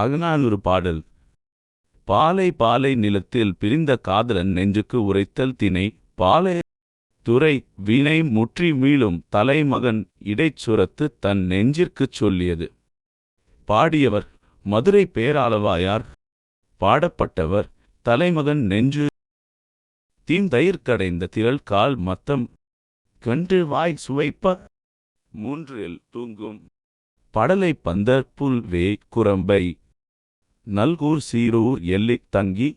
அகநானூறு பாடல். பாலை பாலை நிலத்தில் பிரிந்த காதலன் நெஞ்சுக்கு உரைத்தல் தினை பாலை துறை வினை முற்றி மீளும் தலைமகன் இடைச்சுரத்து தன் நெஞ்சிற்குச் சொல்லியது. பாடியவர் மதுரை பேராளவாயார். பாடப்பட்டவர் தலைமகன் நெஞ்சு. தீந்தயிர் கடைந்த திரள் கால் மத்தம். கன்று வாய் சுவைப்ப. மூன்றில் தூங்கும். படலை பந்தர் புல்வே குரம்பை. நல்கூர் சீரூர் எல்லை தங்கி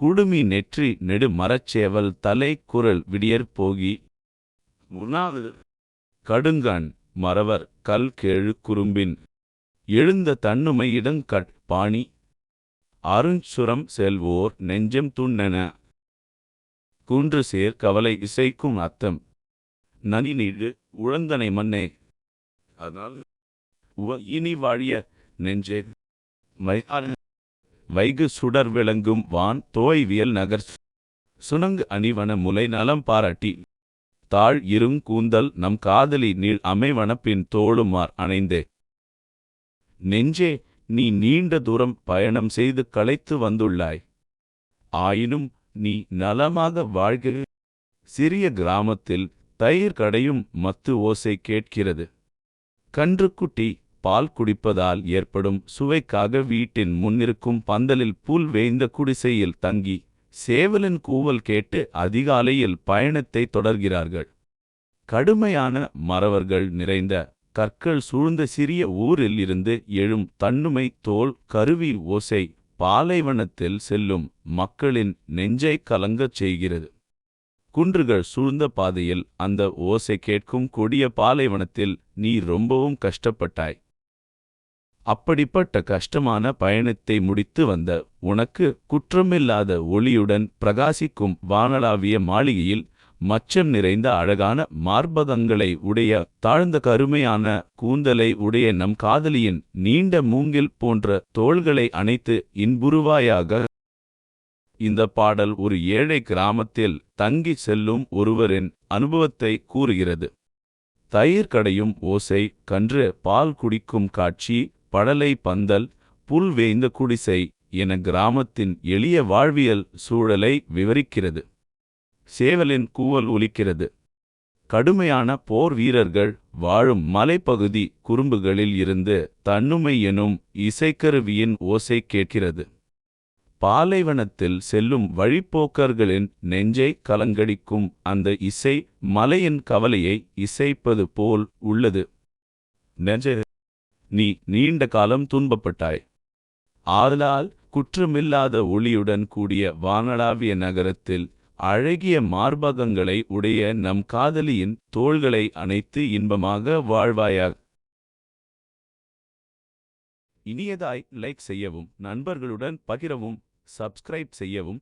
குடுமி நெற்றி நெடு மரச்சேவல் தலை குரல் விடியற் போகி. முனாது கடுங்கண் மறவர் கல் கேழு குறும்பின் எழுந்த தன்னுமை இடங்கட் பாணி அருஞ்சுரம் செல்வோர் நெஞ்சம் துண்ணென. குன்று சேர் கவலை இசைக்கும் அத்தம் நனி நீடு உழந்தனை மன்னே. அதனால் இனி வாழிய நெஞ்சே. வைகு சுடர் விளங்கும் வான் தோய்வியல் நகர் சுனங்கு அணிவன முலை நலம் பாராட்டி. தாழ் இருங் கூந்தல் நம் காதலி நீள் அமைவன பின் தோளுமார் அணைந்தே. நெஞ்சே நீ நீண்ட தூரம் பயணம் செய்து களைத்து வந்துள்ளாய். ஆயினும் நீ நலமாக வாழ்க சிறிய கிராமத்தில் தயிர் கடையும் மத்து ஓசை கேட்கிறது. கன்றுக்குட்டி பால் குடிப்பதால் ஏற்படும் சுவைக்காக வீட்டின் முன்னிருக்கும் பந்தலில் புல் வேய்ந்த குடிசையில் தங்கி சேவலின் கூவல் கேட்டு அதிகாலையில் பயணத்தை தொடர்கிறார்கள். கடுமையான மறவர்கள் நிறைந்த கற்கள் சூழ்ந்த சிறிய ஊரில் இருந்து எழும் தன்னுமை தோல் கருவி ஓசை பாலைவனத்தில் செல்லும் மக்களின் நெஞ்சை கலங்கச் செய்கிறது. குன்றுகள் சூழ்ந்த பாதையில் அந்த ஓசை கேட்கும் கொடிய பாலைவனத்தில் நீ ரொம்பவும் கஷ்டப்பட்டாய். அப்படிப்பட்ட கஷ்டமான பயணத்தை முடித்து வந்த உனக்கு குற்றமில்லாத ஒளியுடன் பிரகாசிக்கும் வானளாவிய மாளிகையில் மச்சம் நிறைந்த அழகான மார்பகங்களை உடைய தாழ்ந்த கருமையான கூந்தலை உடைய நம் காதலியின் நீண்ட மூங்கில் போன்ற தோள்களை அணைத்து இன்புருவாயாக இந்த பாடல் ஒரு ஏழை கிராமத்தில் தங்கி செல்லும் ஒருவரின் அனுபவத்தை கூறுகிறது. தயிர் கடையும் ஓசை கன்று பால் குடிக்கும் காட்சி படலை பந்தல் புல் வேய்ந்த குடிசை என கிராமத்தின் எளிய வாழ்வியல் சூழலை விவரிக்கிறது. சேவலின் கூவல் ஒலிக்கிறது. கடுமையான போர் வீரர்கள் வாழும் மலைப்பகுதி குறும்புகளில் இருந்து தன்னுமை எனும் இசைக்கருவியின் ஓசை கேட்கிறது. பாலைவனத்தில் செல்லும் வழிப்போக்கர்களின் நெஞ்சை கலங்கடிக்கும் அந்த இசை மலையின் கவலையை இசைப்பது போல் உள்ளது. நெஞ்சை நீ நீண்ட காலம் துன்பப்பட்டாய். ஆதலால் குற்றமில்லாத ஒளியுடன் கூடிய வானளாவிய நகரத்தில் அழகிய மார்பகங்களை உடைய நம் காதலியின் தோள்களை அணைத்து இன்பமாக வாழ்வாயாக. இனியதாய் லைக் செய்யவும் நண்பர்களுடன் பகிரவும் சப்ஸ்கிரைப் செய்யவும்